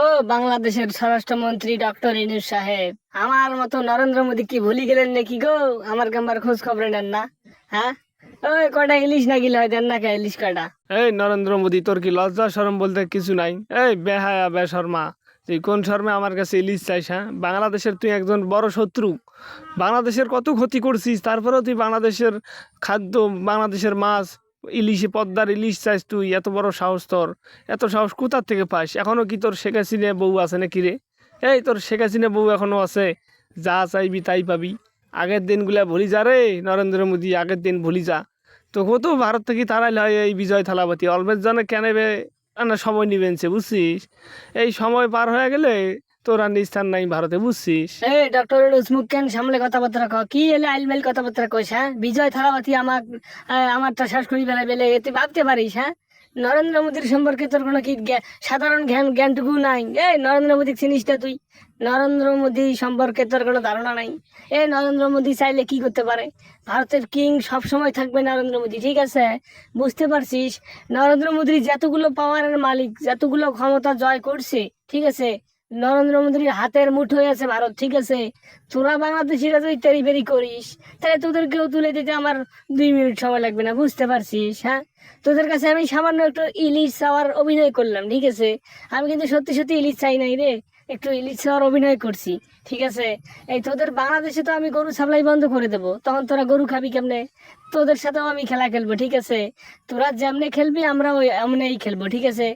ও বাংলাদেশের স্বরাষ্ট্রমন্ত্রী ডক্টর ইনুস সাহেব। আমার মতো নরেন্দ্র মোদী কি ভুলি গেলেন নাকি গো? আমার কাম্বার খোঁজ খবর নেন না। হ্যাঁ? ওই কটা ইলিশ না গিলে হয় না কে ইলিশ কটা এই নরেন্দ্র মোদী, তোর কি লজ্জা, শরম বলতে কিছু নাই? এই বেহায়া, বেশর্মা, তুই কোন শর্মে আমার কাছে ইলিশ চাইস হ্যাঁ? বাংলাদেশের তুই একজন বড় শত্রু। বাংলাদেশের কত ক্ষতি করছিস, তারপরেও তুই বাংলাদেশের খাদ্য, বাংলাদেশের মাছ ইলিশে পদ্মার ইলিশ চাইস তুই, এত বড় সাহস তোর। এত সাহস কোথার থেকে পাস? এখনও কি তোর শেখ হাসিনা বউ আছে নাকি রে? এই তোর শেখ হাসিনা বউ এখনও আছে, যা চাইবি তাই পাবি। আগের দিনগুলা ভুলি যা রে, নরেন্দ্র মোদী, আগের দিন ভুলি যা। তো ভারত থেকে তারাইলে হয় এই বিজয় থালাপতি। অলমেজ জানে কেন না সময় নিবেনছে বুঝছিস? এই সময় পার হয়ে গেলে তোর স্থান নাই ভারতে, বুঝছিস? এই ডক্টর মুখ কেন সামলে কথাবার্তা ক কি এলে আইলমেল কথাবার্তা কইস হ্যাঁ? বিজয় থালাপাতি আমার আমারটা শেষ করি বেলা বেলে এতে ভাবতে পারিস হ্যাঁ? নরেন্দ্র মোদীর সম্পর্কে তোর কোনো কি সাধারণ জ্ঞান, জ্ঞানটুকু নাই? এই, নরেন্দ্র মোদী চিনিস না তুই? নরেন্দ্র মোদী সম্পর্কে তোর কোনো ধারণা নাই? এই, নরেন্দ্র মোদী চাইলে কি করতে পারে? ভারতের কিং সব সময় থাকবে নরেন্দ্র মোদী, ঠিক আছে? বুঝতে পারছিস? নরেন্দ্র মোদী যতগুলো পাওয়ারের মালিক, যতগুলো ক্ষমতা জয় করছে, ঠিক আছে? নরেন্দ্র মোদীর হাতের মুঠোয় আছে ভারত, ঠিক আছে? তোরা বাংলাদেশিরা যদি তেরি বেরি করিস, তাহলে তোদেরকেও তুলে দিতে আমার দুই মিনিট সময় লাগবে না, বুঝতে পারছিস হ্যাঁ? তোদের কাছে আমি সামান্য একটু ইলিশ চাওয়ার অভিনয় করলাম, ঠিক আছে? আমি কিন্তু সত্যি সত্যি ইলিশ চাই নাই রে। একটু ইলিশ চাওয়ার অভিনয় করছি, ঠিক আছে? এই তোদের বাংলাদেশে তো আমি গরু সাপ্লাই বন্ধ করে দেবো, তখন তোরা গরু খাবি কেমনে? তোদের সাথেও আমি খেলা খেলব, ঠিক আছে? তোরা যেমনে খেলবি আমরা ওই এমনেই খেলব, ঠিক আছে?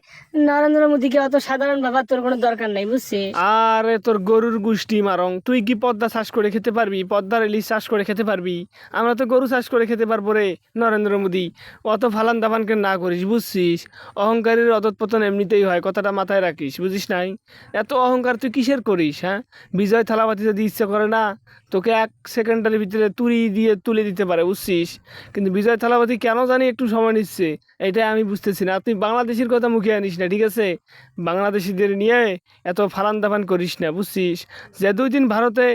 নরেন্দ্র মোদীকে অত সাধারণ ভাবার তোর কোনো দরকার নাই, বুঝছিস? আরে তোর গরুর গুষ্টি মারং, তুই কি পদ্মা চাষ করে খেতে পারবি? পদ্মার ইলিশ চাষ করে খেতে পারবি? আমরা তো গরু চাষ করে খেতে পারব রে, নরেন্দ্র মোদী। অত ফালান দাফানকে না করিস, বুঝছিস? অহংকারের অধঃপতন এমনিতেই হয়, কথাটা মাথায় রাখিস, বুঝিস নাই? এত অহংকার তুই কিসের করিস হ্যাঁ? বিজয় থালাবাতি যদি ইচ্ছে করে না, তোকে এক সেকেন্ডের ভিতরে তুলি দিয়ে তুলে দিতে পারে, বুঝছিস? কিন্তু বিজয় থালাবাতি কেন জানি একটু সময় নিচ্ছে, এটাই আমি বুঝতেছি না। তুই বাংলাদেশের কথা মুখে আনিস না, ঠিক আছে? বাংলাদেশিদের নিয়ে এত ফালান দাফান করিস না, বুঝছিস? যে দুই দিন ভারতে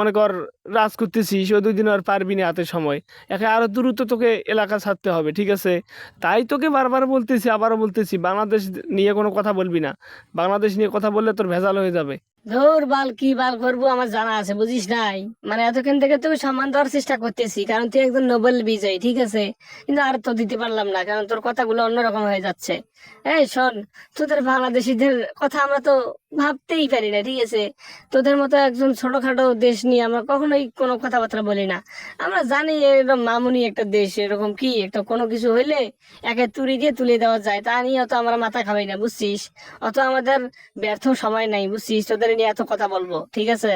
মনে কর, রাজ করতেছিস ওই দুই দিন আর পারবি না হাতে সময়। একে আরও দ্রুত তোকে এলাকা ছাড়তে হবে, ঠিক আছে? তাই তোকে বারবার বলতেছি, আবারও বলতেছি, বাংলাদেশ নিয়ে কোনো কথা বলবি না। বাংলাদেশ নিয়ে কথা বললে তোর ভেজাল হয়ে যাবে। ধর, বাল, কি বাল করব আমার জানা আছে, বুঝিস নাই? মানে এতক্ষণ থেকে তোকে সম্মান দেওয়ার চেষ্টা করতেছি, কারণ তুই একজন নোবেল বিজয়ী, ঠিক আছে? কিন্তু আর তো দিতে পারলাম না, কারণ তোর কথাগুলো অন্যরকম হয়ে যাচ্ছে। এই শোন, তোদের বাংলাদেশিদের কথা আমরা তো ভাবতেই পারি না, ঠিক আছে? তোদের মতো একজন ছোটখাটো দেশ নিয়ে আমরা কখনোই কোনো কথাবার্তা বলি না। আমরা জানি এরকম মামুনি একটা দেশ, এরকম কি? একটা কোনো কিছু হইলে একে তুড়ি দিয়ে তুলে দেওয়া যায়। তা নিয়ে অত আমরা মাথা খাবাই না, বুঝছিস? অত আমাদের ব্যর্থ সময় নাই, বুঝছিস? তোদের নিয়ে এত কথা বলব, ঠিক আছে?